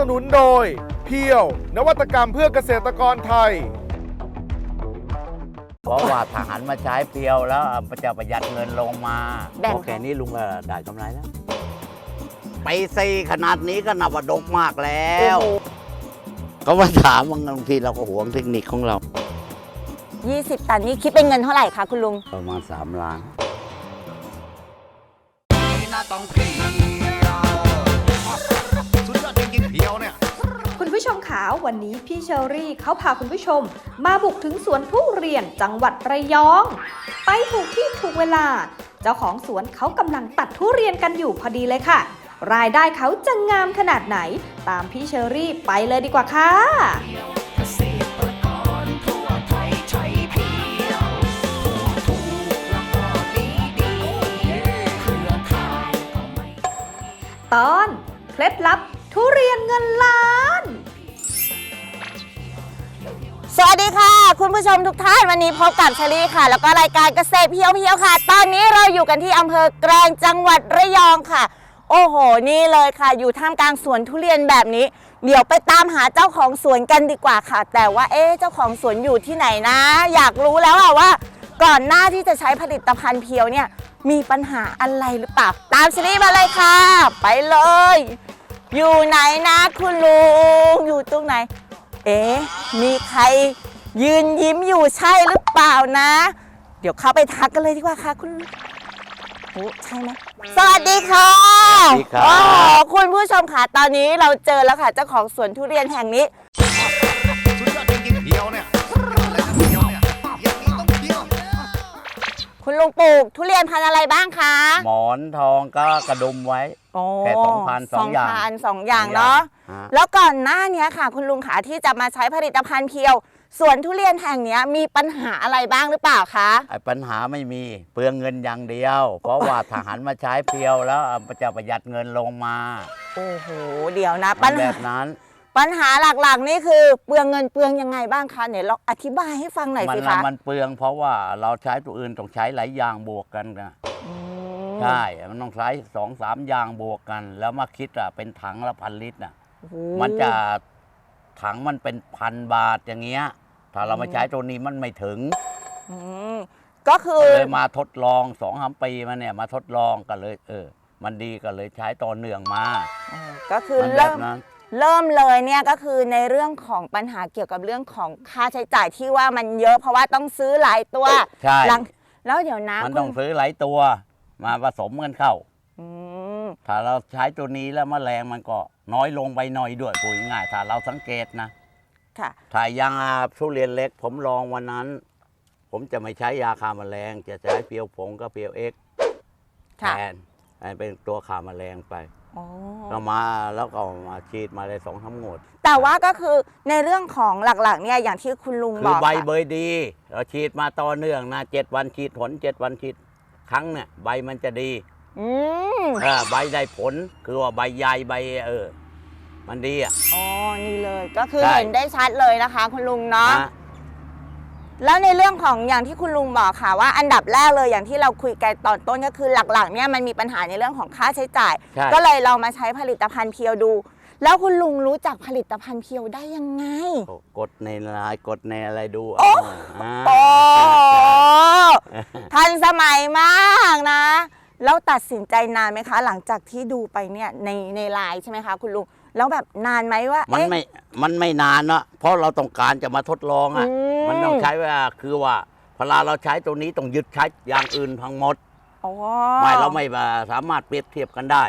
นับสนุนโดย เพียวนวัตกรรมเพื่อเกษตรกรไทย เพราะว่าทหารมาใช้เพียวแล้วมันจะประหยัดเงินลงมาแบ่ง โอเคนี้ลุงก็ได้กำไรแล้ว ไปซีขนาดนี้ก็นับว่าดกมากแล้ว ก็มาถามบางทีเราก็หวงเทคนิคของเรา 20 ตันนี่คิดเป็นเงินเท่าไหร่คะคุณลุง ประมาณ 3 ล้าน วันนี้พี่เชอรี่เขาพาคุณผู้ชม มาบุกถึงสวนทุเรียนจังหวัดระยอง ไปถูกที่ถูกเวลา เจ้าของสวนเขากำลังตัดทุเรียนกันอยู่พอดีเลยค่ะ รายได้เขาจะงามขนาดไหน ตามพี่เชอรี่ไปเลยดีกว่าค่ะตอน เคล็ดลับทุเรียนเงินล้าน สวัสดีค่ะ คุณผู้ชมทุกท่านวันนี้พบกับเชลี่ค่ะ แล้วก็รายการเกษตรเพียวเพียวค่ะ ตอนนี้เราอยู่กันที่อำเภอแกลงจังหวัดระยองค่ะ โอ้โห นี่เลยค่ะ อยู่ท่ามกลางสวนทุเรียนแบบนี้ เดี๋ยวไปตามหาเจ้าของสวนกันดีกว่าค่ะ แต่ว่าเอ๊ะเจ้าของสวนอยู่ที่ไหนนะ อยากรู้แล้วอะว่า ก่อนหน้าที่จะใช้ผลิตภัณฑ์เพียวเนี่ยมีปัญหาอะไรหรือเปล่าตามเชลี่มาเลยค่ะ ไปเลย อยู่ไหนนะคุณลุงอยู่ตรงไหน เอ๊ะมีใครยืนยิ้มอยู่ใช่หรือเปล่านะ เดี๋ยวเข้าไปทักกันเลยดีกว่าค่ะคุณโอ้ใช่ไหมสวัสดีค่ะสวัสดีครับ โอ้โหคุณผู้ชมค่ะตอนนี้เราเจอแล้วค่ะเจ้าของสวนทุเรียนแห่งนี้ สุดยอดจริงๆเพียวเนี่ย คุณลุงปลูกทุเรียนพันธุ์อะไรบ้างคะหมอนทองก็กระดุมไว้ โอ้แค่2,000สองอย่าง พันสองอย่างเนาะฮะแล้วก่อนหน้านี้ค่ะ คุณลุงขาที่จะมาใช้ผลิตภัณฑ์เพียวสวนทุเรียนแห่งเนี้ยมีปัญหาอะไรบ้างหรือเปล่าคะไอ้ปัญหาไม่มีเปลืองเงินอย่างเดียว เพราะว่าทหารมาใช้เพียวแล้วมันจะประหยัดเงินลงมาโอ้โหเดี๋ยวนะปัญแบหา บนั้น ปัญหาหลักๆนี่คือเปลืองเงินเปลืองยังไงบ้างคะเนี่ยลองอธิบายให้ฟังหน่อยมัสิละคะมันเปลืองเพราะว่าเราใช้ตัวอื่นต้องใช้หลายอย่างบวกกันนะอืมใช่มันต้องใช้สองสามอย่างบวกกัน แล้วมาคิดอะเป็นถังละพันลิตรน่ะ โอ้โห มันจะถังมันเป็นพันบาทอย่างเงี้ย ถ้าเรามาใช้ตัวนี้มันไม่ถึงอืมก็คือก็เลยมาทดลองสองสามปีมาเนี่ยมาทดลองก็เลย เออ มันดีก็เลยใช้ต่อเนื่องมาเออก็คือมันแบเริ่บมนั้น เริ่มเลยเนี่ยก็คือในเรื่องของปัญหาเกี่ยวกับเรื่องของค่าใช้จ่ายที่ว่ามันเยอะเพราะว่าต้องซื้อหลายตัวใช่หลังแล้วเดี๋ยวนะมันคุณต้องซื้อหลายตัว มาผสมกันเข้า อืมถ้าเราใช้ตัวนี้แล้วแมลงมันก็น้อยลงไปหน่อยด้วยพูดง่ายๆถ้าเราสังเกตนะค่ะ ถ้ายางอาทุเรียนเล็ก ผมลองวันนั้น ผมจะไม่ใช้ยาฆ่าแมลง จะใช้เพียวผงกับเพียวเอ็กซ์แทค่ะนให้เป็นตัวฆ่าแมลงไป อ๋อ ก็มาแล้วก็มาฉีดมาเลยสองทั้งหมดแต่ว่าก็คือในเรื่องของหลักๆ เนี่ยอย่างที่คุณลุงคืบออกใบค่ะเบยดีเราฉีดมาต่อเนื่องนะเจ็ดวันฉีดผลเจ็ดวันฉีดครั้งเนี่ยใบมันจะดีอืมเออใบได้ผลคือว่าใบใหญ่ใบเออ มันดีอะ อ๋อนี่เลยก็คือใช่ เห็นได้ชัดเลยนะคะ คุณลุงเนาะนะ แล้วในเรื่องของอย่างที่คุณลุงบอกค่ะว่าอันดับแรกเลยอย่างที่เราคุยกันตอนต้นก็คือหลักๆเนี่ยมันมีปัญหาในเรื่องของค่าใช้จ่าย ใช่ ก็เลยเรามาใช้ผลิตภัณฑ์เพียวดู แล้วคุณลุงรู้จักผลิตภัณฑ์เพียวได้ยังไงโอ้กดในไลน์กดในอะไรดูโอ้ อ่าโอ้ทันสมัยมากนะ แล้วตัดสินใจนานไหมคะ หลังจากที่ดูไปเนี่ยในในไลน์ใช่ไหมคะ คุณลุง แล้วแบบนานไหมว่ามันเอ๊ะ ไม่ มันไม่นานเนอะเพราะเราต้องการจะมาทดลองอะ อืม มันต้องใช้เวลาคือว่าเวลาเราใช้ตัวนี้ต้องยึดใช้อย่างอื่นทั้งหมดอ๋อไม่เราไม่มาสามารถเปรียบเทียบกันได้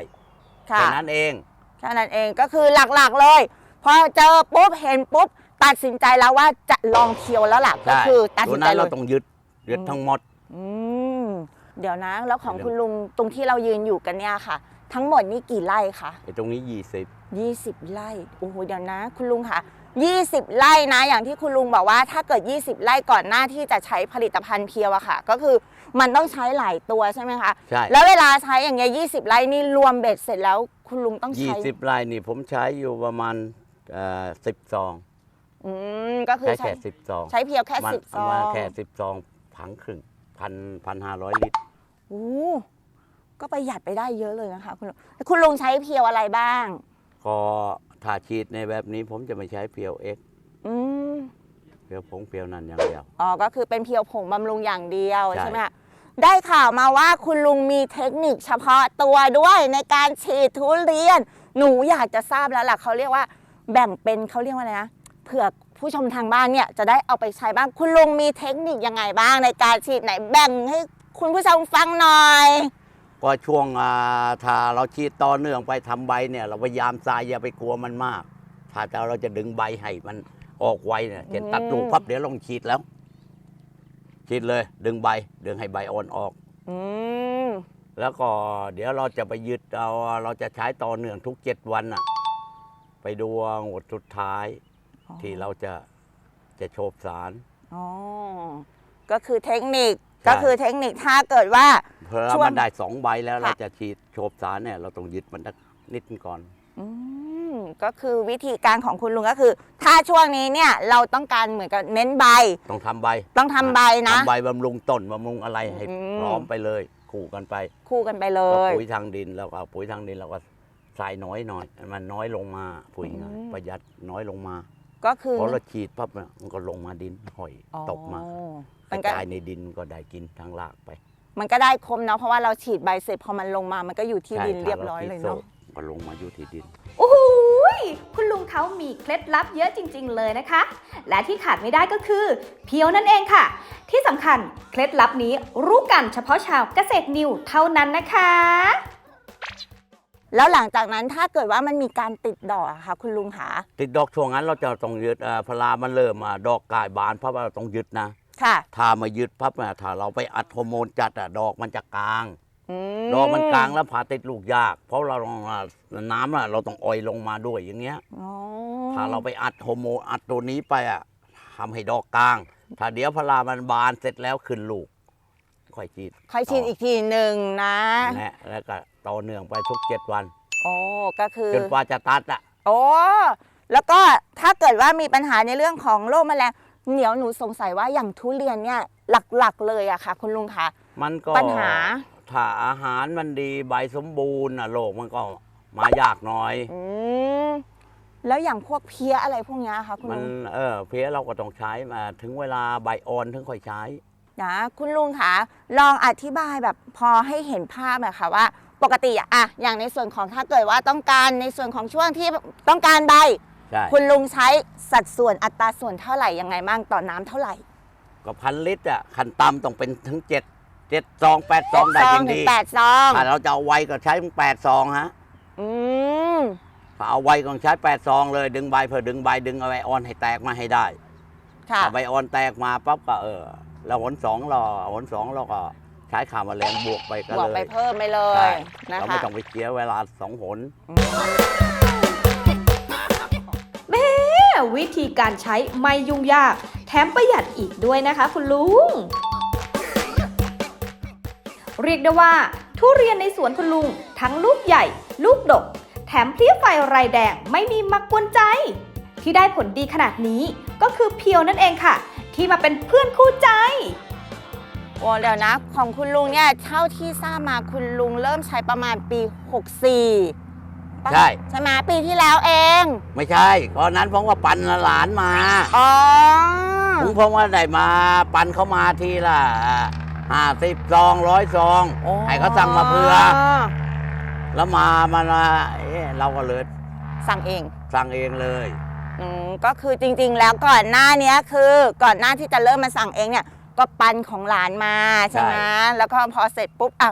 ค่ะแค่นั้นเอง แค่นั้นเองก็คือหลักๆเลย พอเจอปุ๊บเห็นปุ๊บตัดสินใจแล้วว่าจะลองเคียวแล้วล่ะก็ใช่คือตัดตัสิวนใจนั้นเลเราย ต้องยึดยึดทั้งหมด อืมเดี๋ยวนะแล้วของเดี๋ยวคุณลุงตรงที่เรายืนอยู่กันเนี่ยค่ะ ทั้งหมดนี่กี่ไร่คะไอ้ตรงนี้ยี่สิบ 20 ไร่โอ้โหเดี๋ยวนะ คุณลุงค่ะ 20 ไร่นะ อย่างที่คุณลุงบอกว่าถ้าเกิด 20 ไร่ก่อนหน้าที่จะใช้ผลิตภัณฑ์เพียวอะค่ะ ก็คือมันต้องใช้หลายตัวใช่ไหมคะใช่ แล้วเวลาใช้อย่างเงี้ย20 ไร่นี่รวมเบ็ดเสร็จแล้วคุณลุงต้องยี่ใช้สิบไร่นี่ผมใช้อยู่ประมาณสิบซองอืมก็คือใช้ใช้แค่สิบซองใช้เพียวแค่มันสิบซอมางแค่สิบซองถังครึ่งพันพันห้าร้อยลิตร โอ้ก็ประหยัดไปได้เยอะเลยนะคะ คุณลุงแล้วคุณลุงใช้เพียวอะไรบ้าง ก็ถ้าฉีดในแบบนี้ผมจะไม่ใช้เพียวเอ็กอืมเพียวผงเพียวนั่นอย่างเดียว อ๋อ ก็คือเป็นเพียวผงบำรุงอย่างเดียวใช่ ใช่ไหมคะได้ข่าวมาว่าคุณลุงมีเทคนิคเฉพาะตัวด้วยในการฉีดทุเรียน หนูอยากจะทราบแล้วล่ะเขาเรียกว่าแบ่งเป็นเขาเรียกว่าอะไรนะเผื่อผู้ชมทางบ้านเนี่ยจะได้เอาไปใช้บ้างคุณลุงมีเทคนิคยังไงบ้างในการฉีดไหนแบ่งให้คุณผู้ชมฟังหน่อย ก็ช่วงอ่าถ้าเราฉีดต่อเนื่องไปทำใบเนี่ย เราพยายามทรายอย่าไปกลัวมันมาก ถ้าจะเราจะดึงใบให้มันออกไวเนี่ยเห็นตัดลูกพับเดี๋ยวลงฉีดแล้วฉีดเลย ดึงใบดึงให้ใบอ่อนออกอืมแล้วก็เดี๋ยวเราจะไปยึดเอาเราจะใช้ต่อเนื่องทุกเจ็ดวันอะไปดูงวดสุดท้ายอ๋อที่เราจะจะโชบสารอ๋อก็คือเทคนิคใช่ ก็คือเทคนิคถ้าเกิดว่าเพื่อช่วงมันได้สองใบแล้วค่ะเราจะฉีดโชบสารเนี่ยเราต้องยึดมันสักนิดก่อนอืมก็คือวิธีการของคุณลุงก็คือ ถ้าช่วงนี้เนี่ยเราต้องการเหมือนกับเน้นใบ ต้องทำใบ ต้องทำใบนะทำใบบำรุงต้นบำรุงอะไรให้อืมพร้อมไปเลย คู่กันไป คู่กันไปเลก็ยปุ๋ยทางดินแล้วก็เอาปุ๋ยทางดินเราก็ใส่น้อยหน่อย มันน้อยลงมาปุ๋ยง่ายอืมประหยัดน้อยลงมา ก็คือพอเราฉีดปั๊บเนี่ยมันก็ลงมาดินห่อยอ๋อตกมา มันกก็ระจายในดินก็ได้กินทางรากไปมันก็ได้คมเนาะเพราะว่าเราฉีดใบเสร็จพอมันลงมา มันก็อยู่ที่ใช่ดินถ้าเรียบร้อยเลยเนาะฉีดโซ่ก็ลงมาอยู่ที่ดิน โอ้โหยคุณลุงเขามีเคล็ดลับเยอะจริง ๆ เลยนะคะ และที่ขาดไม่ได้ก็คือเพียวนั่นเองค่ะ ที่สำคัญเคล็ดลับนี้รู้กันเฉพาะชาวเกษตรนิวเท่านั้นนะคะ แล้วหลังจากนั้นถ้าเกิดว่ามันมีการติดดอกอะค่ะ คุณลุงหาติดดอกช่วงนั้นเราจะต้องยึดเอ่อพลามันเริ่มมาดอกกายบานเพราะว่าเราต้องยึดนะ ค่ะ ถ้ามายึดพับนะถ้าเราไปอัดฮอร์โมนจัดอะดอกมันจะกลางอืดอกมันกลางแล้วผ่าติดลูกยาก เพราะเราต้องอ่าน้ำอะเราต้องอ่อยลงมาด้วยอย่างเงี้ยอ๋อถ้าเราไปอัดฮอร์โมนอัดตัวนี้ไปอะทำให้ดอกกลาง ถ้าเดี๋ยวพลามันบานเสร็จแล้วขึ้นลูกค่อยฉีดค่อยฉีดอีกทีหนึ่งนะแนะแล้วก็ต่อเนื่องไปทุกเจ็ดวันโอ้ก็คือจนกว่าจะตัดอะโอ้แล้วก็ถ้าเกิดว่ามีปัญหาในเรื่องของโรคแมลง เหนียวหนูสงสัยว่าอย่างทุเรียนเนี่ยหลักๆเลยอะค่ะ คุณลุงคะมันก็ปัญหา ถ้าอาหารมันดีใบสมบูรณ์อะโรคมันก็มายากหน่อย อืมแล้วอย่างพวกเพี้ยอะไรพวกเนี้ยค่ะ คุณมันลุงเออเพี้ยเราก็ต้องใช้มาถึงเวลาใบอ่อนถึงค่อยใช้ นะคุณลุงคะลองอธิบายแบบพอให้เห็นภาพหน่อยค่ะว่า ปกติอะอะอย่างในส่วนของถ้าเกิดว่าต้องการในส่วนของช่วงที่ต้องการใบ ใช่ คุณลุงใช้สัดส่วนอัตราส่วนเท่าไหร่ยังไงบ้างต่อน้ำเท่าไหร่ก็พันลิตรอะขั้นต่ำต้องเป็นถึงเจ็ดเจ็ดซองแปดซองได้ซอจริงงถึดีงแปดซองถ้าเราจะเอาไวก็ใช้ถึงแปดซองฮะอืมถ้าเอาไวก็ต้องใช้แปดซองเลยดึงใบเพื่อดึงใบดึงเอาใบอ่อนให้แตกมาให้ได้ค่ะถ้าใบอ่อนแตกมาปั๊บก็เออเราหนสองเราหนสองเราก็ใช้ข่าแมลงบวกไปก็บอกเลไปย เพิ่มไปเลใช่ ยนะเราไม่คะต้องไปเสียเวลาสองหนแม่ วิธีการใช้ไม่ยุ่งยาก แถมประหยัดอีกด้วยนะคะ คุณลุง เรียกได้ว่า ทุเรียนในสวนคุณลุง ทั้งลูกใหญ่ ลูกดก แถมเพลี้ยไฟไรแดงไม่มีมักกวนใจ ที่ได้ผลดีขนาดนี้ก็คือเพียวนั่นเองค่ะ ที่มาเป็นเพื่อนคู่ใจโอ้เดี๋ยวนะ ของคุณลุงเนี่ยเท่าที่ทราบมาคุณลุงเริ่มใช้ประมาณปี 64 ปะใช่ ใช่ไหมปีที่แล้วเอง ไม่ใช่ตอนนั้นผมว่าปันหลานมาอ๋อผมผมว่าได้มาปันเขามาทีละห้าสิบซองร้อยซองโอ้ให้เขาสั่งมาเพื่อ แล้วมามันมาเอ๊ะเราก็เลยสั่งเอง สั่งเองเลยอืมก็คือจริง ๆ แล้วก่อนหน้าเนี้ยคือก่อนหน้าที่จะเริ่มมาสั่งเองเนี่ย ก็ปันของหลานมาใช่ไหมใช่แล้วก็พอเสร็จปุ๊บอะ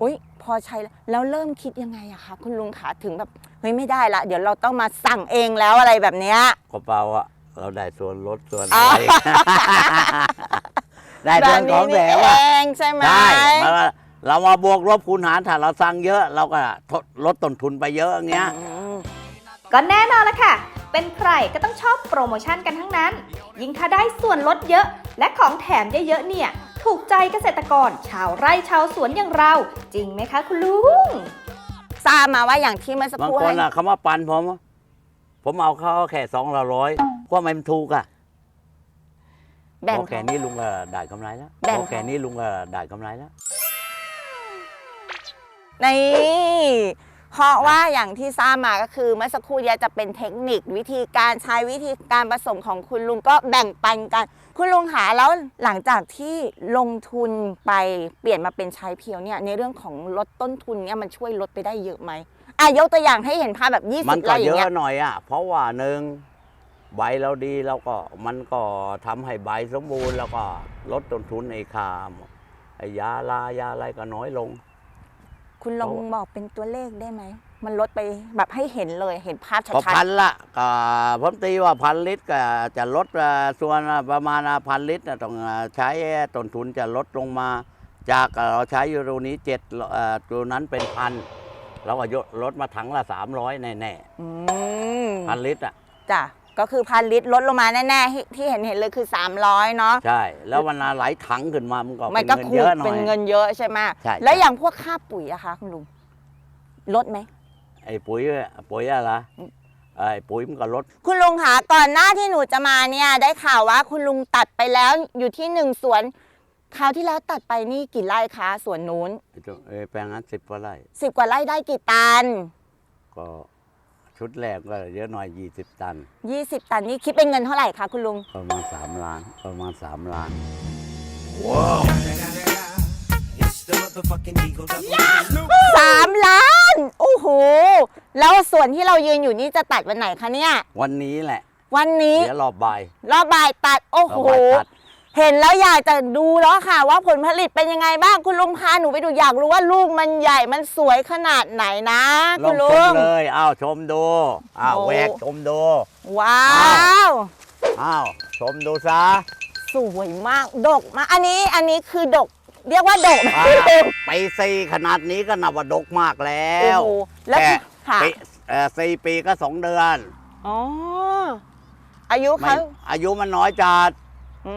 อุ้ยพ อใช้แล้วแล้วเริ่มคิดยังไงอะคะคุณลุงขาถึงแบบเฮ้ยไม่ได้ละ เดี๋ยวเราต้องมาสั่งเองแล้วอะไรแบบเนี้ยก็เปล่าอะเราได้ส่วนลดส่วนอ๋อะอไร ได้ส่วนของแถมเออะงใช่ไหมได้มาเรามาบวกลบคูณหารถ้าเราสั่งเยอะ เราก็ทดลดต้นทุนไปเยอะอย่างเงี้ย อืม ก็แน่นอนละค่ะ เป็นใครก็ต้องชอบโปรโมชั่นกันทั้งนั้น ยิ่งถ้าได้ส่วนลดเยอะ และของแถมเยอะๆเนี่ย ถูกใจเกษตรกร ชาวไร่ชาวสวนอย่างเรา จริงไหมคะคุณลุง ทราบมาว่าอย่างที่เมื่อสักบาคงรู่คนให้อะคำว่าปันผม ผมเอาเขาแค่สองละร้อยก็ไม่มันถูกอะแบ่งพอแค่นี้ลุงก็ได้กำไรแล้วแบ่ง พอแค่นี้ลุงก็ได้กำไรแล้ว นี่เพราะว่าอย่างที่ทราบมาก็คือเมื่อสักครู่เนี้จะเป็นเทคนิควิธีการใช้วิธีการผสมของคุณลุงก็แบ่งปันกัน คุณลุงหาแล้วหลังจากที่ลงทุนไปเปลี่ยนมาเป็นใช้เพียวเนี่ยในเรื่องของลดต้นทุนเนี่ยมันช่วยลดไปได้เยอะไหมอะยกตัวอย่างให้เห็นภาพแบบมัน20ก็ไร่อเยย่างเงี้อะยหน่อยอะ เพราะว่าหนึ่งใบเราดีแล้วก็มันก็ทำให้ใบสมบูรณ์แล้วก็ลดต้นทุนในคามไอ้ยาลายาอะไรก็น้อยลง คุณลองเพราะบอกเป็นตัวเลขได้ไหม มันลดไปแบบให้เห็นเลยเห็นภาพชัก็ดพันละก็ผมตีว่าพันลิตรก็จะลดเอ่อส่วนประมาณพันลิตรน่ะต้องใช้ต้นทุนจะลดลงมา จากเราใช้ยูโรนี้เจ็ดเอ่อตัวนั้นเป็นพันเราก็ยกลดมาถังละสามร้อยแน่ๆอืมๆพันลิตรอะจ้ะก็คือพันลิตรลดลงมาแน่ๆที่ที่เห็นเห็นเลยคือ 300 เนาะใช่ แล้ววันนาไหลถังขึ้นมามันก็มัเป็นนก็เงินคูเยณอะหน่เป็อนยเงินเยอะใช่ไหมใช่แล้วใช่อย่างพวกค่าปุ๋ยอะคะคุณลุงลดไหม ไอ้ปุ๋ยปุ๋ยอะไรไอ้ปุ๋ยมันก็ลด คุณลุงคะก่อนหน้าที่หนูจะมาเนี่ย ได้ข่าวว่าคุณลุงตัดไปแล้วอยู่ที่หนึ่งสวนคราวที่แล้วตัดไปนี่กี่ไร่คะสวนนู้นไอ้ตัวไอ้แปลงนั้นสิบกว่าไร่สิบกว่าไร่ได้กี่ตัน ก็ชุดแรกก็เยอะหน่อยยี่สิบตัน 20 ตันนี่คิดเป็นเงินเท่าไหร่คะคุณลุง ประมาณสามล้าน ประมาณสามล้าน สามล้าน โอ้โห แล้วส่วนที่เรายืนอยู่นี่จะตัดวันไหนคะเนี่ย วันนี้แหละ วันนี้ เดี๋ยวรอบบ่าย รอบบ่ายตัด โอ้รโหอบบ่ายตัด เห็นแล้วอยากจะดูแล้วค่ะ ว่าผลผลิตเป็นยังไงบ้างคุณลุงพาหนูไปดูอยากรู้ว่าลูกมันใหญ่มันสวยขนาดไหนนะลคุองณชลุมง เลยอ้าวชมดูอ้าวโอ้ แหวกชมดูว้าว อ้าวชมดูซะ สวยมาก ดกมาก อันนี้ อันนี้คือดก เรียกว่าดกไหมอ้าคุณวลุงไปสี่ขนาดนี้ก็นับว่าดกมากแล้โอ้วโหแล้วแค่ค่ะปีเอ่อสี่ปีก็สองเดือนอ๋ออายุไม่เขาอายุมันน้อยจัด อื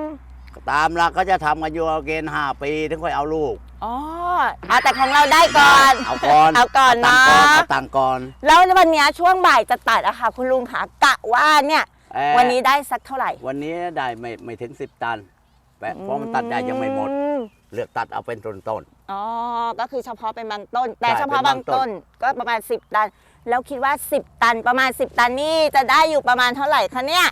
มตามหลักก็จะทำอายุเกณฑ์ห้าปีถึงค่อยเอาลูกอ๋อเอาแต่ของเราได้ก่อน เอาก่อนเอาก่อนตันะงก่อนเอาตังค์ก่อนแล้ววันเนี้ยช่วงบ่ายจะตัดอะค่ะ คุณลุงค่ะกะว่าเนี่ย เอ่อวันนี้ได้สักเท่าไหร่วันนี้ได้ไม่ไม่ถึงสิบตัน แปะเพราะมันตัดได้ยังไม่หมด อืเลือกตัดเอาเป็นต้นต้น อ๋อ ก็คือเฉพาะเป็นบางต้น แต่ใช่เฉพาะเป็นบาบางงต้ต้น น ก็ประมาณ 10 ตัน แล้วคิดว่า 10 ตันประมาณ 10 ตันนี่จะได้อยู่ประมาณเท่าไหร่คะเนี่ย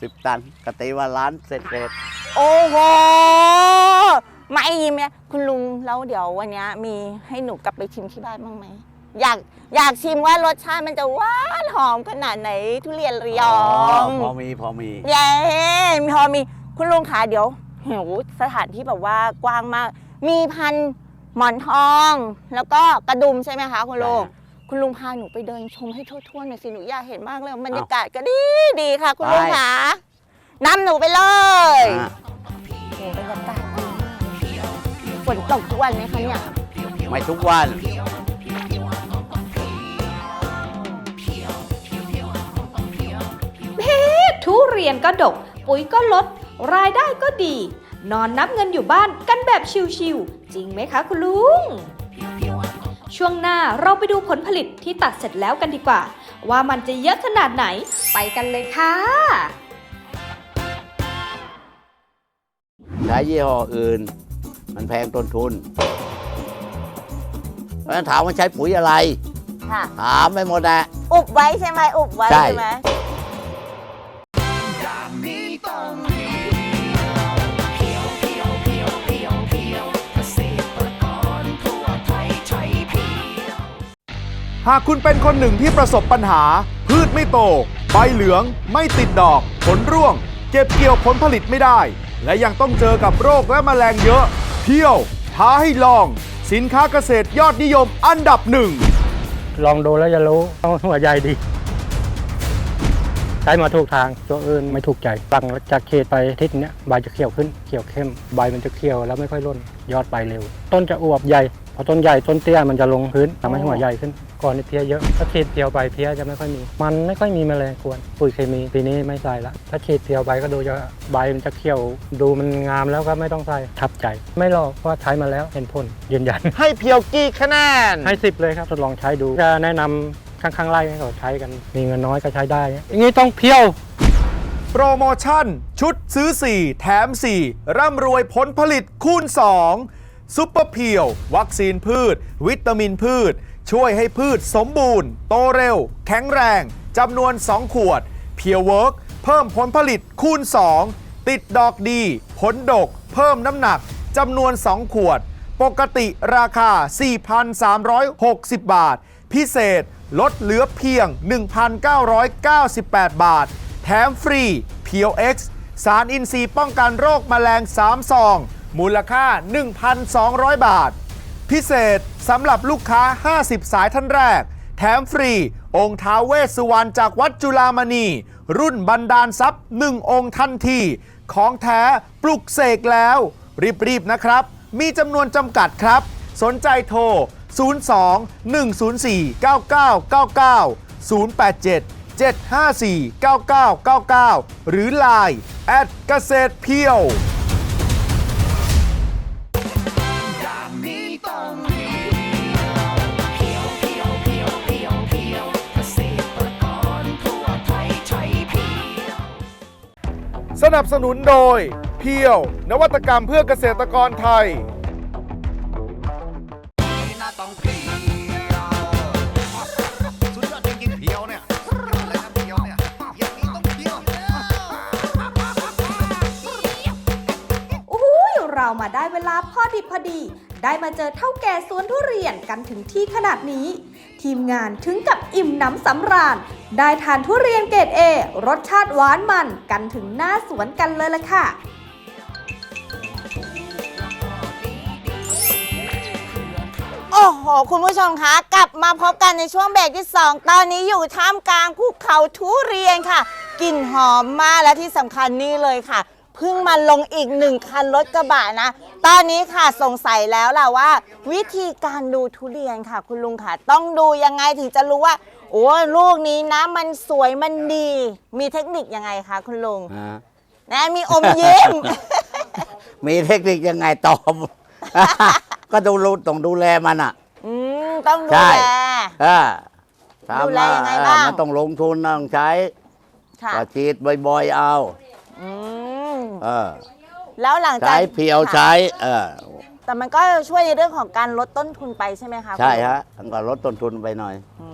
สิบตันกติว่าล้านเศษเศษโอ้โหไม่ยิ้มเนี่ยคุณลุงแล้วเดี๋ยววันเนี้ยมีให้หนูกลับไปชิมที่บ้านบ้างไหมอยากอยากชิมว่ารสชาติมันจะหวานหอมขนาดไหนทุเรียนระยอง พอมีพอมี เย้พอมี คุณลุงขาเดี๋ยวโหสถานที่แบบว่ากว้างมาก มีพันธุ์หมอนทอง แล้วก็กระดุมใช่ไหมคะคุณลุงใช่คุณลุงพาหนูไปเดินชมให้ทั่วๆหน่อยสิหนูอยากเห็นมากเลยบรรยากาศก็ดีดีค่ะ คุณลุงขานำหนูไปเลยอะโอ้บรรยากาศดีมากฝนตกทุกวันไหมคะเนี่ยไม่ทุกวัน ทุเรียนก็ดก ปุ๋ยก็ลด รายได้ก็ดี นอนนับเงินอยู่บ้านกันแบบชิวๆจริงไหมคะคุณลุง ช่วงหน้าเราไปดูผลผลิตที่ตัดเสร็จแล้วกันดีกว่า ว่ามันจะเยอะขนาดไหนไปกันเลยค่ะใช้ยี่ห้ออื่น มันแพงต้นทุนเพราะฉะนั้นถามว่าใช้ปุ๋ยอะไร ค่ะถามไม่หมดอะอุบไว้ใช่ไหมอุบไว้ใช่ ใช่ไหม หากคุณเป็นคนหนึ่งที่ประสบปัญหา พืชไม่โต ใบเหลือง ไม่ติดดอก ผลร่วง เก็บเกี่ยวผลผลิตไม่ได้ และยังต้องเจอกับโรคและแมลงเยอะ เที่ยว ท้าให้ลอง สินค้าเกษตรยอดนิยมอันดับหนึ่ง ลองดูแล้วจะรู้ต้องหัวใหญ่ดี ใช้มาถูกทางตัวอื่นไม่ถูกใจฟังจากเขตไปทิศเนี้ยใบจะเขียวขึ้นเขียวเข้ม ใบมันจะเขียวแล้วไม่ค่อยร่นยอดใบเร็ว ต้นจะอวบใหญ่ พอต้นใหญ่ต้นเตี้ยมันจะลงพื้นทำให้หัวใหญ่ขึ้น ก่อนนี่เพี้ยเยอะ ถ้าฉีดเพียวไปเพี้ยจะไม่ค่อยมี มันไม่ค่อยมีแมลงกวนปุ๋ยเคมีปีนี้ไม่ใส่ละถ้าฉีดเพียวไปก็ดูจะใบมันจะเขียว ดูมันงามแล้วก็ไม่ต้องใส่ทับใจ ไม่หรอกเพราะว่าใช้มาแล้วเห็นผลยืนยัน ให้เพียวกี่คะแนนให้สิบเลยครับทดลองใช้ดูจะแนะนำข้างๆไร่ให้เขาใช้กัน มีเงินน้อยก็ใช้ได้อย่างนี้ต้องเพียวโปรโมชั่น ชุดซื้อ 4 แถม 4 ร่ำรวยผลผลิตคูณ 2 ซุปเปอร์เพียว วัคซีนพืช วิตามินพืช ช่วยให้พืชสมบูรณ์ โตเร็ว แข็งแรงจำนวน 2 ขวด เพียวเวิร์กเพิ่มผลผลิตคูณ 2 ติดดอกดี ผลดก เพิ่มน้ำหนักจำนวน 2 ขวด ปกติราคา 4,360 บาท พิเศษลดเหลือเพียง 1,998 บาท แถมฟรีเพียว X สารอินทรีย์ป้องกันโรคแมลง 3 ซอง มูลค่า 1,200 บาท พิเศษสำหรับลูกค้า 50 สายท่านแรก แถมฟรี องค์ท้าเวสสุวรรณจากวัดจุฬามณี รุ่นบันดาลทรัพย์ 1 องค์ทันที ของแท้ปลุกเสกแล้ว รีบ ๆ นะครับ มีจำนวนจำกัดครับ สนใจโทร 02 104 9999 087 754 9999 หรือ Line แอดเกษตรเพียว สนับสนุนโดย เพียว นวัตกรรมเพื่อเกษตรกรไทยน่าต้องเพียวสุดยอดจริงๆเพียวเนี่ยเพียวเนี่ยอย่างนี้ต้องเพียวโอ้โหเรามาได้เวลาพอดิบพอดี ได้มาเจอเท่าแก่สวนทุเรียนกันถึงที่ขนาดนี้ ทีมงานถึงกับอิ่มหน้ำสำราญ ได้ทานทุเรียนเกรดเอรสชาติหวานมันกันถึงหน้าสวนกันเลยล่ะค่ะ โอ้โห คุณผู้ชมคะ กลับมาพบกันในช่วงเบรกที่ 2 ตอนนี้อยู่ท่ามกลางภูเขาทุเรียนค่ะ กลิ่นหอมมากและที่สำคัญนี่เลยค่ะ เพิ่งมาลงอีกหนึ่งคันรถกระบะนะ ตอนนี้ค่ะสงสัยแล้วล่ะว่า วิธีการดูทุเรียนค่ะ คุณลุงค่ะ ต้องดูยังไงถึงจะรู้ว่า โอ้ลูกนี้นะมันสวยมันดี มีเทคนิคยังไงคะคุณลุงอ่านะมีอมยิ้ม มีเทคนิคยังไงตอบ ก็ดูรูต้องดูแลมันอะ อืมต้องดูใช่ แล เออถามดูแลว่ายังไงเออบ้าง มันต้องลงทุนต้องใช้ค่ะก็ฉีดบ่อยๆเอาอืมเออแล้วหลังจากใช้เพียวค่ะใช้ เออแต่มันก็ช่วยในเรื่องของการลดต้นทุนไปใช่ไหมคะใช่คุณลุงฮะมันก็ลดต้นทุนไปหน่อย อืม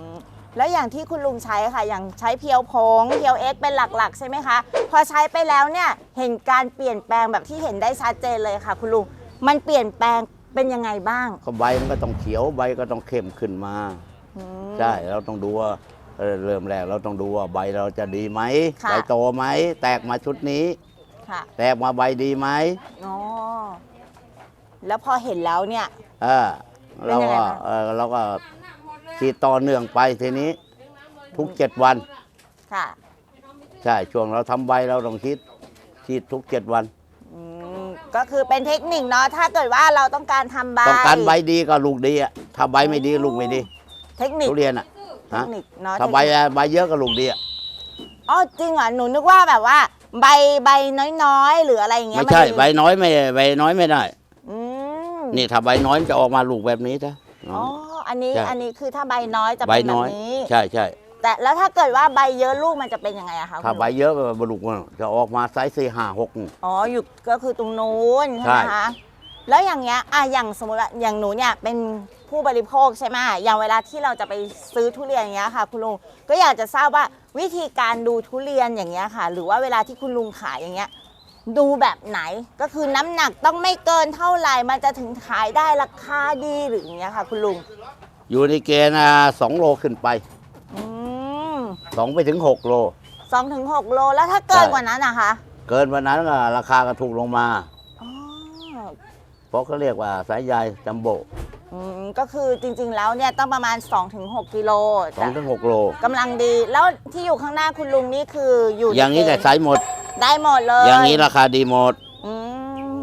แล้วอย่างที่คุณลุงใช้ค่ะ อย่างใช้เพียวผงเพียวเอ็กเป็นหลักๆ ใช่ไหมคะ พอใช้ไปแล้วเนี่ยเห็นการเปลี่ยนแปลงแบบที่เห็นได้ชัดเจนเลยค่ะ คุณลุงมันเปลี่ยนแปลงเป็นยังไงบ้างก็ใบมันก็ต้องเขียวใบก็ต้องเข้มขึ้นมาอืม ใช่เราต้องดูว่าเออเริ่มแรกเราต้องดูว่าใบเราจะดีไหมค่ะ ใบโตไหมแตกมาชุดนี้ ค่ะแตกมาใบดีไหมอ๋อแล้วพอเห็นแล้วเนี่ย เออเป็นเรายังไงก็บ้าง เออเราก็ ฉีดต่อเนื่องไปทีนี้ทุกเจ็ดวัน ค่ะ ใช่ช่วงเราทำใบเราต้องฉีดฉีดทุกเจ็ดวัน อืม ก็คือเป็นเทคนิคเนาะ ถ้าเกิดว่าเราต้องการทำใบต้องการใบดีก็ลูกดีอะถ้าใบไม่ดีลูกไม่ดีเทคนิค ทุเรียนอะเทฮะคนิคเนาะถ้าใบใบเยอะก็ลูกดีอะอ๋อจริงเหรอ หนูนึกว่าแบบว่า ใบใบน้อยๆ หรืออะไรอย่างเงี้ยไม่ใช่นดีใบน้อยไม่ใบน้อยไม่ได้ อืมนี่ถ้าใบน้อยมันจะออกมาลูกแบบนี้นะอ๋อ อันนี้ใช่ อันนี้คือถ้าใบน้อยจะใบเป็นแบน้บอยนี้ ใช่ใช่แต่แล้วถ้าเกิดว่าใบเยอะลูกมันจะเป็นยังไงอะคะถ้าคุณใบลุงเยอะบลูกมันจะออกมาไซส์สี่ห้าหก อ๋ออยู่ก็คือตรงนู้นใช่ไหมใช่ คะแล้วอย่างเงี้ยอะอย่างสมมติว่าอย่างหนูเนี่ยเป็นผู้บริโภคใช่ไหมอย่างเวลาที่เราจะไปซื้อทุเรียนอย่างเงี้ยค่ะ คุณลุงก็อยากจะทราบว่าวิธีการดูทุเรียนอย่างเงี้ยค่ะ หรือว่าเวลาที่คุณลุงขายอย่างเงี้ย ดูแบบไหนก็คือน้ำหนักต้องไม่เกินเท่าไหร่ มันจะถึงขายได้ราคาดีหรืออย่างเงี้ยค่ะ คุณลุง อยู่ในเกณฑ์อะสองโลขึ้นไปอืมสองไปถึงหกโล สองถึงหกโลแล้วถ้าเกินใช่ กว่านั้นนะคะ เกินวันนั้นก็ราคาก็ถูกลงมา อ๋อเพราะเขาเรียกว่าสายใยจัมโบ้อืมก็คือจริงๆแล้วเนี่ยต้องประมาณ 2-6กิโลสองถึงหกโล กำลังดี แล้วที่อยู่ข้างหน้าคุณลุงนี่คืออยู่อย่างนี้ในแต่เกณฑ์ไซส์หมด ได้หมดเลยอย่างนี้ราคาดีหมดอืม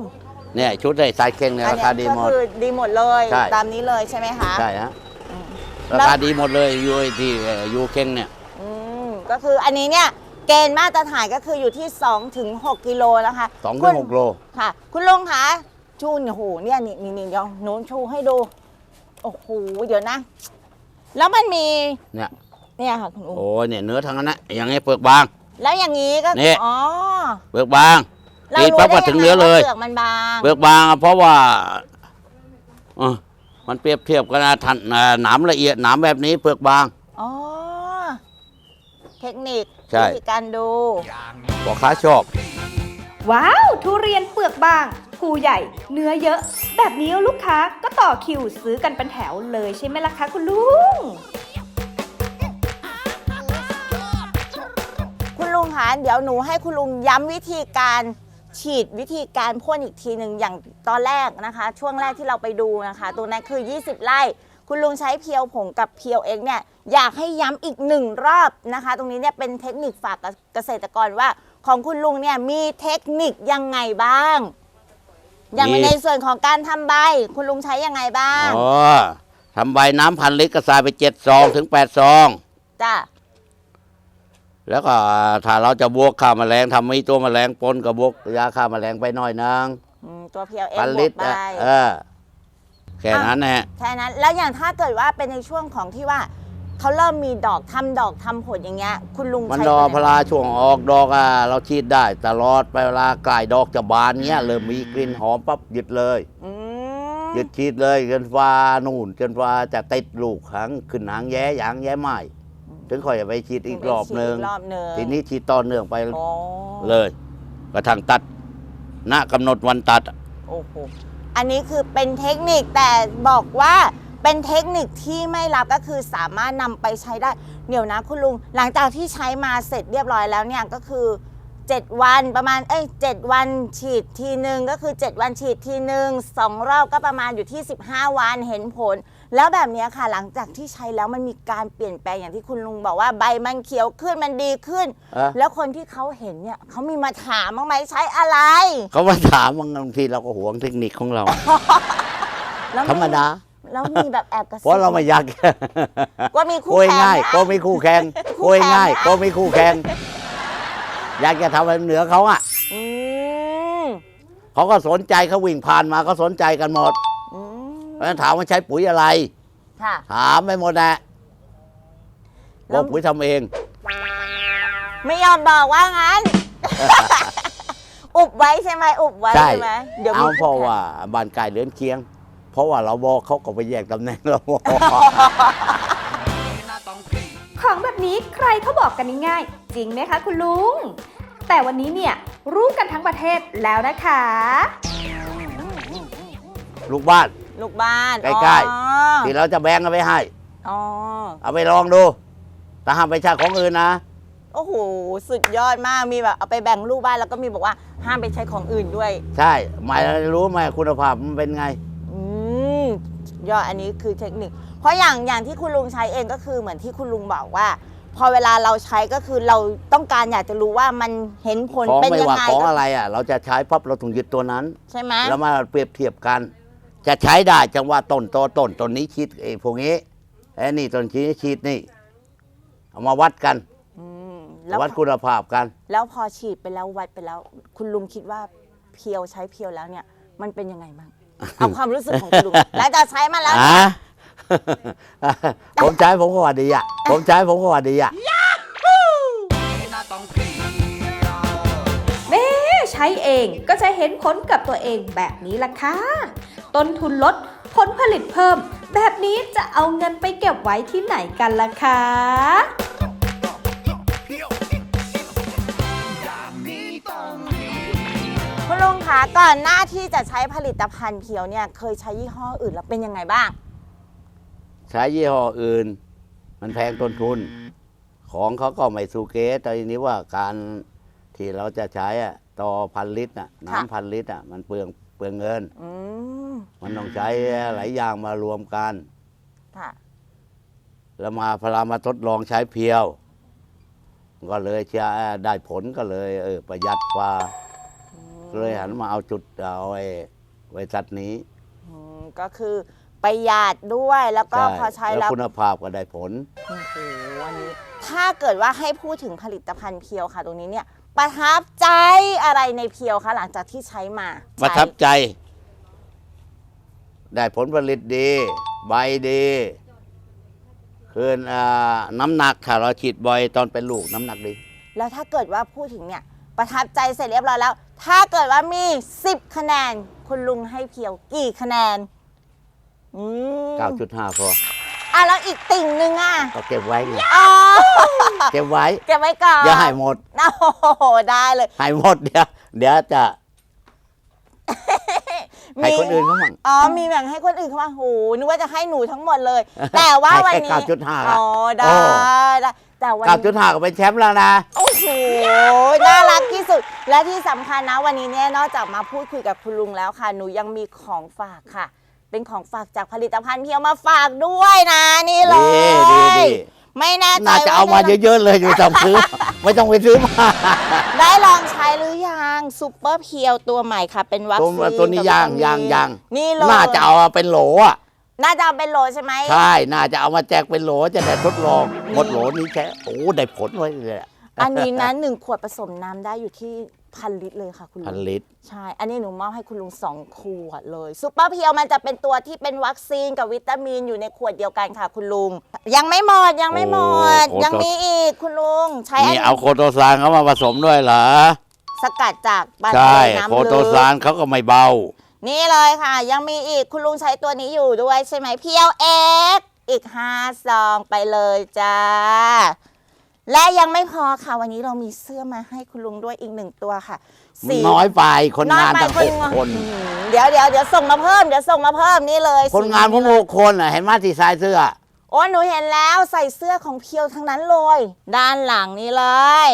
เนี่ยชุดได้ไซส์เข่งเนี่ยอันราเนี้คายดีหมก็ดคือดีหมดเลย ใช่ ตามนี้เลยใช่ไหมคะ ใช่ฮะอืม ราคาดีหมดเลยยูไอทียูเข่งเนี่ยอืมก็คืออันนี้เนี่ยเกณฑ์มาตรฐานก็คืออยู่ที่2ถึง6กิโลนะคะสองถึคุงณหกโล ค่ะ คุณลุงคะชูนโอ้โหเนี่ยนี่นี่นี่เดี๋ยวหนูชูให้ดู โอ้โหเดี๋ยวนะ แล้วมันมีเนี่ยเนี่ยค่ะคุณลุงโอ้ยเนี่ยเนื้อทั้งนั้นนะอย่างนี้เปลือกบาง แล้วอย่างนี้ก็นี่ อ๋อเปลือกบาง เราตีรู้ปั๊บได้ก็ยังไงถึงเนื้อเลยว่าเปลือกมันบางเปลือกบางอะเพราะว่าเออมันเปรียบเทียบกันนะทันอ่าหนามละเอียดหนามแบบนี้เปลือกบาง อ๋อเทคนิคใช่ วิธีการดู พ่อค้าชอบ ว้าว ทุเรียนเปลือกบางภูใหญ่ เนื้อเยอะ แบบนี้ลูกค้าก็ต่อคิวซื้อกันเป็นแถวเลยใช่ไหมล่ะคะคุณลุง คุณลุงคะเดี๋ยวหนูให้คุณลุงย้ำวิธีการฉีดวิธีการพ่นอีกทีหนึ่งอย่างตอนแรกนะคะ ช่วงแรกที่เราไปดูนะคะ ตัวนั้นคือ 20 ไร่ คุณลุงใช้เพียวผงกับเพียวเองเนี่ยอยากให้ย้ำอีกหนึ่งรอบนะคะ ตรงนี้เนี่ยเป็นเทคนิคฝากกับเกษตรกรว่า ของคุณลุงเนี่ยมีเทคนิคยังไงบ้าง อย่างมี ในส่วนของการทำใบ คุณลุงใช้ยังไงบ้างอ๋อทำใบน้ำพันลิตรก็ใส่ไปเจ็ดซองถึงแปดซอง จ้ะ แล้วก็ถ้าเราจะบวกฆ่าแมลงทำมีตัวแมลงปนกับบวกยาฆ่าแมลงไปหน่อยนึงอืมตัวเพียวเองพันบลิวตกรไป อะเออแค่นั้นแหละ แค่นั้นแล้วอย่างถ้าเกิดว่าเป็นในช่วงของที่ว่าเขาเริ่มมีดอกทำดอกทำผลอย่างเงี้ย คุณลุงมันใช้ดอกตัวไหพลาช่วงออกดอกอะเราฉีดได้ตลอดไปเวลากลายดอกจะบานเงี้ยเริ่มมีกลิ่นหอมปั๊บหยุดเลยอืมหยุดฉีดเลยจนฟ้านู่นจนฟ้าจะติดลูกหางขึ้นหางแย้หางแย้ไหม ถึงค่อยจะไปฉีดอีกรอบหนึ่งกรอบหนึ่งทีนี้ฉีดต่อเนื่องไปโอ้เลย กระทั่งตัดณกำหนดวันตัดโอ้โหอันนี้คือเป็นเทคนิคแต่บอกว่าเป็นเทคนิคที่ไม่รับก็คือสามารถนำไปใช้ได้ เดี๋ยวนะคุณลุง หลังจากที่ใช้มาเสร็จเรียบร้อยแล้วเนี่ยก็คือ 7 วันประมาณเอ้ย7วันฉีดทีหนึ่งก็คือ 7 วันฉีดทีหนึ่งสองรอบก็ประมาณอยู่ที่ 15 วันเห็นผล แล้วแบบเนี้ยค่ะหลังจากที่ใช้แล้วมันมีการเปลี่ยนแปลงอย่างที่คุณลุงบอกว่าใบมันเขียวขึ้นมันดีขึ้นเอ๊ะแล้วคนที่เขาเห็นเนี่ยเขามีมาถามบ้างไหมใช้อะไรเขามาถามบางทีเราก็หวงเทคนิคของเรา แล้วธรรมดา แล้วมีแบบแอบกระซิบเพราะเราไม่อยากว่ามีคู่คุยแข่งง่ายนะ ก็มีคู่แข่งคู่คุยแข่งง่ายนะ ก็มีคู่แข่งอยากจะทำอะไรเหนือเขาอะอืมเขาก็สนใจเขาวิ่งผ่านมาก็สนใจกันหมดอืม เพราะฉะนั้นถามว่าใช้ปุ๋ยอะไร ค่ะ ถามไปหมดแหละแล้บวอกปุ๋ยทำเอง ไม่ยอมบอกว่างั้น อุบไว้ใช่ไหมอุบไว้ใช่ ใช่ไหมเดี๋ยวมีเอาคู่เพราะแข่งว่าบ้านไก่เลือนเคียง เพราะว่าเราบอกเขาก็ไปแยกตำแหน่งเราของแบบนี้ใครเขาบอกกันง่ายๆจริงไหมคะคุณลุง แต่วันนี้เนี่ยรู้กันทั้งประเทศแล้วนะคะ ลูกบ้าน ลูกบ้านใกล้ๆอ๋อที่เราจะแบ่งกันไปให้ อ๋อ เอาไปลองดูแต่ห้ามไปใช้ของอื่นนะ โอ้โห สุดยอดมาก มีแบบเอาไปแบ่งลูกบ้านแล้วก็มีบอกว่าห้ามไปใช้ของอื่นด้วย ใช่หมายรู้ไหมคุณภาพมันเป็นไง อืมยอดอันนี้คือเทคนิค เพราะอย่างอย่างที่คุณลุงใช้เองก็คือเหมือนที่คุณลุงบอกว่า พอเวลาเราใช้ก็คือเราต้องการอยากจะรู้ว่ามันเห็นผลของเป็นไม่ยังว่าไงของอะไรอะ เราจะใช้ปั๊บเราต้องยึดตัวนั้น ใช่ไหมแล้วมาเปรียบเทียบกัน จะใช้ได้จังว่าต้นโตต้นต้นนี้ฉีดไอ้พวกนี้ไอ้นี่ต้นชี้ฉีดนี่เอามาวัดกันอืมแล้ววัดคุณภาพกัน แล้วพอฉีดไปแล้ววัดไปแล้ว คุณลุงคิดว่าเพียวใช้เพียวแล้วเนี่ย มันเป็นยังไงบ้างเอาความรู้สึกของคุณลุงหลังจากใช้มาแล้ว อะ ผมใช้ผมก็ว่าดีอะ ผมใช้ผมก็ว่าดีอะเม่ใช้เองก็จะเห็นผลกับตัวเองแบบนี้ล่ะค่ะ ต้นทุนลด ผลผลิตเพิ่ม แบบนี้จะเอาเงินไปเก็บไว้ที่ไหนกันล่ะคะคุณลุงคะก่อนหน้าที่จะใช้ผลิตภัณฑ์เพียวเนี่ยเคยใช้ยี่ห้ออื่นแล้วเป็นยังไงบ้าง ใช้ยี่ห้ออื่น มันแพงต้นทุน ของเขาก็ไม่สูเกตแต่ทีนี้ว่าการที่เราจะใช้อะต่อพันลิตรน่ะค่ะน้ำพันลิตรอะมันเปลือง เปลืองเงิน อืมมันต้องใช้หลายอย่างมารวมกัน ค่ะแล้วมาพลามาทดลองใช้เพียว ก็เลยใช้ได้ผลก็เลยเออประหยัดกว่าก็เลยหันมาเอาจุดเอาไอ้ไว้สัตว์นี้อืมก็คือประหยัดด้วยแล้วก็พอใช้แล้วแล้วคุณภาพก็ได้ผล โอ้โหอันนี้ถ้าเกิดว่าให้พูดถึงผลิตภัณฑ์เพียวค่ะ ตรงนี้เนี่ย ประทับใจอะไรในเพียวคะหลังจากที่ใช้มาประทับใช้ใจได้ผลผลิตดี ใบดีคืนอ่าน้ำหนักถ้าเราฉีดบ่อยตอนเป็นลูกน้ำหนักดี แล้วถ้าเกิดว่าพูดถึงเนี่ยประทับใจเสร็จเรียบร้อยแล้ว ถ้าเกิดว่ามี 10 คะแนน คุณลุงให้เพียวกี่คะแนน อืม9.5พอ อะแล้วอีกติ่งหนึ่งอะก็เก็บไว้ไงอ๋อเก็บไว้เก็บไว้ก่อนอย่าให้หมดโอ้โหได้เลยให้หมดเดี๋ยวเดี๋ยวจะให้คนอื่นเขามั่งอ๋อมีแบ่งให้คนอื่นเขามาโหนึกว่าจะให้หนูทั้งหมดเลย แต่ว่าวันนี้ให้แค่9.5อ๋อได้โอ้ได้แต่วัน9.5ก็เป็นแชมป์แล้วนะโอ้โหน่ารักที่สุด และที่สำคัญนะวันนี้เนี่ยนอกจากมาพูดคุยกับคุณลุงแล้วค่ะ หนูยังมีของฝากค่ะ เป็นของฝากจากผลิตภัณฑ์เพียวมาฝากด้วยนะนี่เลดียดีดีไม่แน่ใจน่าจะเอามาว่ได้เยอะๆเลยอยู่ต้องซื้อ ไม่ต้องไปซื้อมาได้ลองใช้หรือยังซูเปอร์เพียวตัวใหม่ค่ะ เป็นวัคตัวซีนตัวนี้กับยังวิตามินยังยังนี่เลยน่าจะเอามาเป็นโหลอะน่าจะเอาเป็นโหลใช่ไหม ใช่น่าจะเอามาแจกเป็นโหลจะได้ทดลองหมดโหลนี้แค่โอ้ได้ผลไว้เลยอะอันนี้นะหนึ่งขวดผสมน้ำได้อยู่ที่ พันลิตรเลยค่ะคุณลุพันงลิตร ใช่ อันนี้หนูมอบให้คุณลุงสองขวดเลยซูเปอร์เพียวมันจะเป็นตัวที่เป็นวัคซีนกับวิตามินอยู่ในขวดเดียวกันค่ะ คุณลุง ยังไม่หมดยังไม่หมด โอ้โห ยังมีอีกคุณลุงใช้อันนี่เอาโคโตซานเขามาผสมด้วยเหรอ สกัดจากบาใช่ น้ำโคลึโตซานเขาก็ไม่เบา นี่เลยค่ะ ยังมีอีกคุณลุงใช้ตัวนี้อยู่ด้วยใช่ไหมเพียวเอ็กอีก5ซองไปเลยจ้า และยังไม่พอค่ะวันนี้เรามีเสื้อมาให้คุณลุงด้วยอีกหนึ่งตัวค่ะสีน้อยไปคนงานอยไปตั้งหกคนอืมเดี๋ยวเดี๋ยวเดี๋ยวส่งมาเพิ่มเดี๋ยวส่งมาเพิ่มนี่เลยคนงานผมหกคนอะเห็นไหมที่ใส่เสื้อโอ้หนูเห็นแล้วใส่เสื้อของเพียวทั้งนั้นเลย ด้านหลังนี่เลย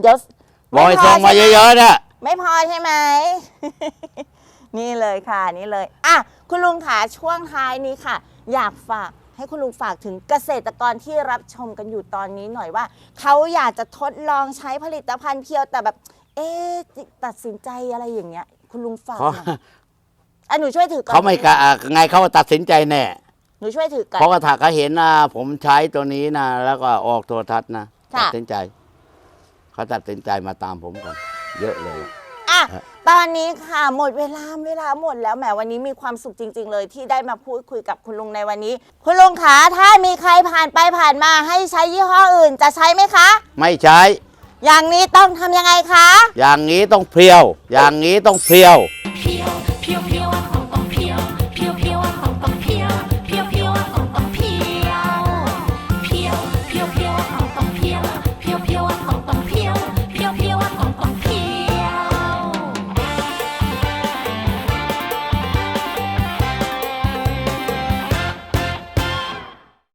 เดี๋ยวบอยส่งมาใช่ไหเยอะๆเนี่ยไม่พอใช่ไหมนี่เลยค่ะนี่เลยอะคุณลุงขาช่วงท้ายนี้ค่ะ อยากฝาก ให้คุณลุงฝากถึงเกษตรกรที่รับชมกันอยู่ตอนนี้หน่อยว่า เขาอยากจะทดลองใช้ผลิตภัณฑ์เพียวแต่แบบ เอ๊ะตัดสินใจอะไรอย่างเงี้ย คุณลุงฝากเขาหน่อยอะหนูช่วยถือก่อนเขาไม่กล้าไงเขาก็ตัดสินใจแน่ หนูช่วยถือก่อน เพราะว่าถ้าเขาเห็นนะผมใช้ตัวนี้นะแล้วก็ออกโทรทัศน์นะค่ะ ตัดสินใจ เขาตัดสินใจมาตามผมก่อนเยอะเลยอะฮะ ตอนนี้ค่ะหมดเวลาเวลาหมดแล้วแหมวันนี้มีความสุขจริง ๆ เลยที่ได้มาพูดคุยกับคุณลุงในวันนี้ คุณลุงคะถ้ามีใครผ่านไปผ่านมาให้ใช้ยี่ห้ออื่นจะใช้ไหมคะ ไม่ใช้ อย่างนี้ต้องทำยังไงคะ อย่างนี้ต้องเพรียว อย่างนี้ต้องเพรียว เพียว